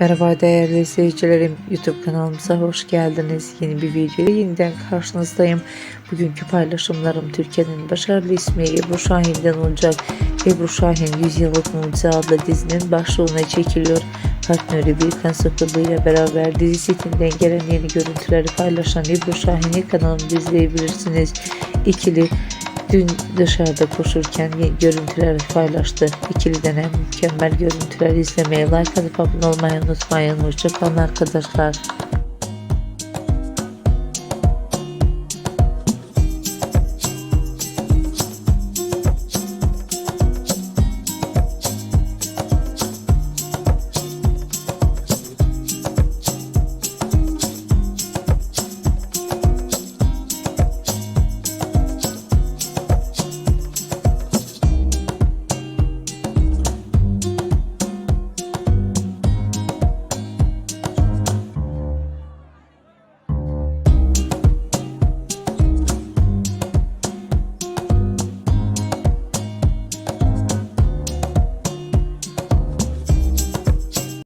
Merhaba değerli izleyicilerim. YouTube kanalımıza hoş geldiniz. Yeni bir video ile yeniden karşınızdayım. Bugünkü paylaşımlarım Türkiye'nin başarılı ismi Ebru Şahin'den olacak. Ebru Şahin 100 Yıllık Mucize adlı dizinin başrolüne çekiliyor. Partneri Birkan Sıkıldı ile beraber dizi setinden gelen yeni görüntüleri paylaşan Ebru Şahin'i kanalımda izleyebilirsiniz. İkili Dün dışarıda koşurken görüntüler paylaştı. İkiliden hem mükemmel görüntüler izlemeye like atıp abone olmayı unutmayın. Hoşçakalın arkadaşlar.